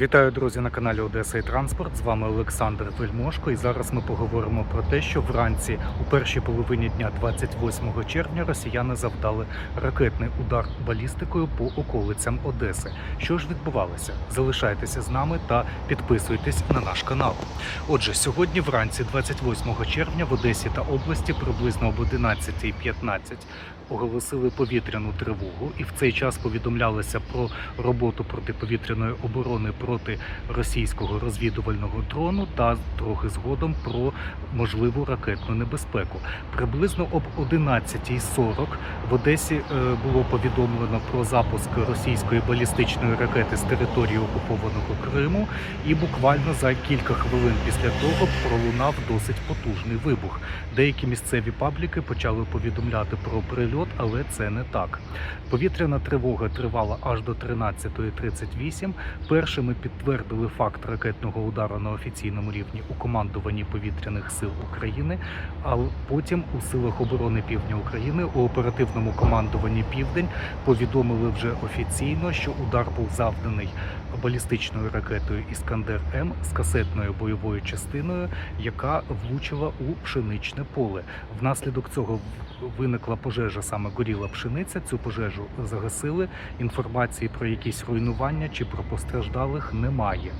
Вітаю, друзі, на каналі Одеса і Транспорт. З вами Олександр Вельмошко. І зараз ми поговоримо про те, що вранці у першій половині дня 28 червня росіяни завдали ракетний удар балістикою по околицям Одеси. Що ж відбувалося? Залишайтеся з нами та підписуйтесь на наш канал. Отже, сьогодні вранці, 28 червня, в Одесі та області приблизно об 11.15 оголосили повітряну тривогу, і в цей час повідомлялося про роботу протиповітряної оборони проти російського розвідувального дрону та трохи згодом про можливу ракетну небезпеку. Приблизно об 11.40 в Одесі е, було повідомлено про запуск російської балістичної ракети з території окупованого Криму, і буквально за кілька хвилин після того пролунав досить потужний вибух. Деякі місцеві пабліки почали повідомляти про прильот, але це не так. Повітряна тривога тривала аж до 13.38. Першими підтвердили факт ракетного удару на офіційному рівні у командуванні повітряних сил України, а потім у силах оборони Півдня України у оперативному командуванні Південь повідомили вже офіційно, що удар був завданий балістичною ракетою Іскандер М з касетною бойовою частиною, яка влучила у пшеничне поле. Внаслідок цього виникла пожежа, саме горіла пшениця. Цю пожежу загасили. Інформації про якісь руйнування чи про постраждалих немає.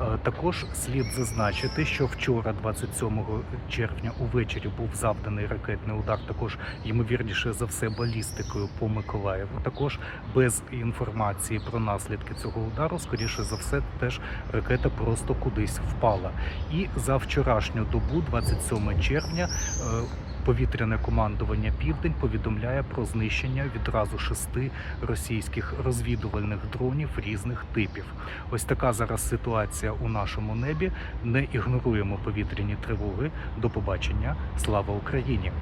Е, Також слід зазначити, що вчора, 27 червня, увечері був завданий ракетний удар. Також ймовірніше за все балістикою по Миколаєву. Також без інформації про наслідки цього удару, скоріше за все, теж ракета просто кудись впала. І за вчорашню добу, 27 червня. Повітряне командування Південь повідомляє про знищення відразу шести російських розвідувальних дронів різних типів. Ось така зараз ситуація у нашому небі. Не ігноруємо повітряні тривоги. До побачення. Слава Україні!